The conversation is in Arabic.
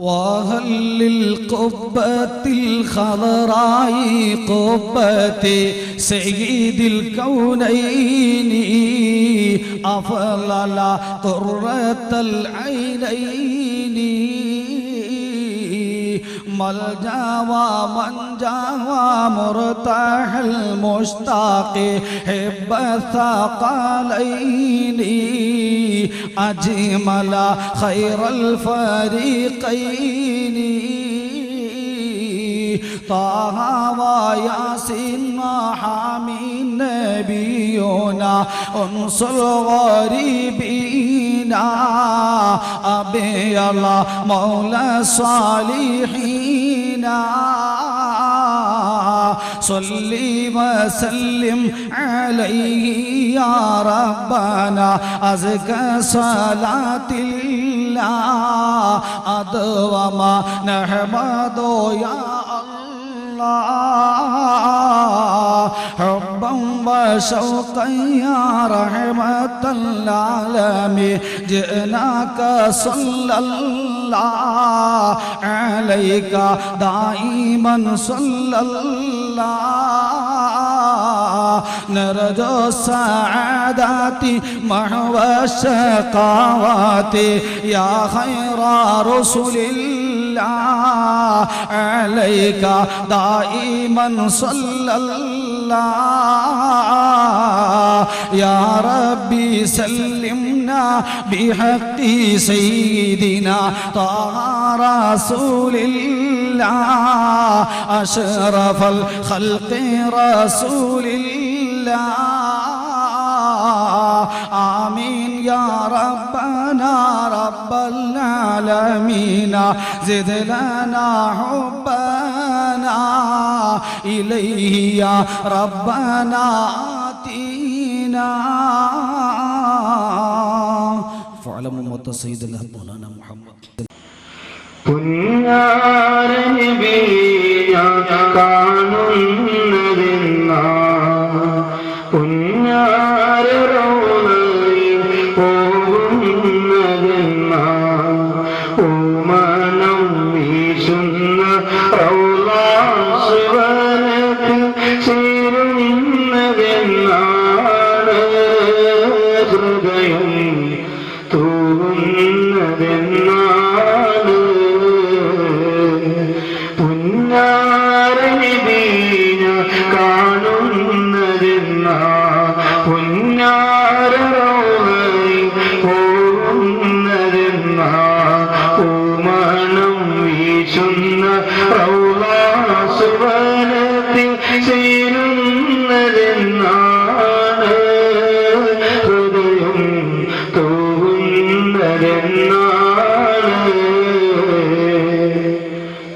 وهل للقبة الخضراء قبة سيد الكونين أفضل قرة العينين ملجا ومنجا ومرتاح المشتاق حب الثقلين أجمل خير الفريقين. طه وياسين وحامين نبينا أنس الغريبين. أبي الله مولى الصالحين. صلي وسلم عليه يا ربنا. أزكى صلاة الله أدوما نحمد يا الله. حبا وشوقا يا رحمة العالمين. جئناك صلى الله عليك دائما صلى الله. نرجو السعادات محو الشقاوات يا خير رسل الله. عليك دائما صلى الله. يا ربي سلمنا بحق سيدنا طه رسول الله. أشرف الخلق رسول الله. آمين يا ربنا. رب العالمين زد لنا حبنا إليه يا ربنا آتينا فعلم موت سيدنا مولانا محمد പുണ്യാരനിബിയ കാണുന്നതെന്ന പുണ്യാരറോണയിൽ ഹൃദയം തൂങ്ങുന്നതെന്നാണ് പുന്നാരനിബീന കാണുന്നതെന്ന. പുന്നാരറോഹരി പോകുന്നതെന്ന.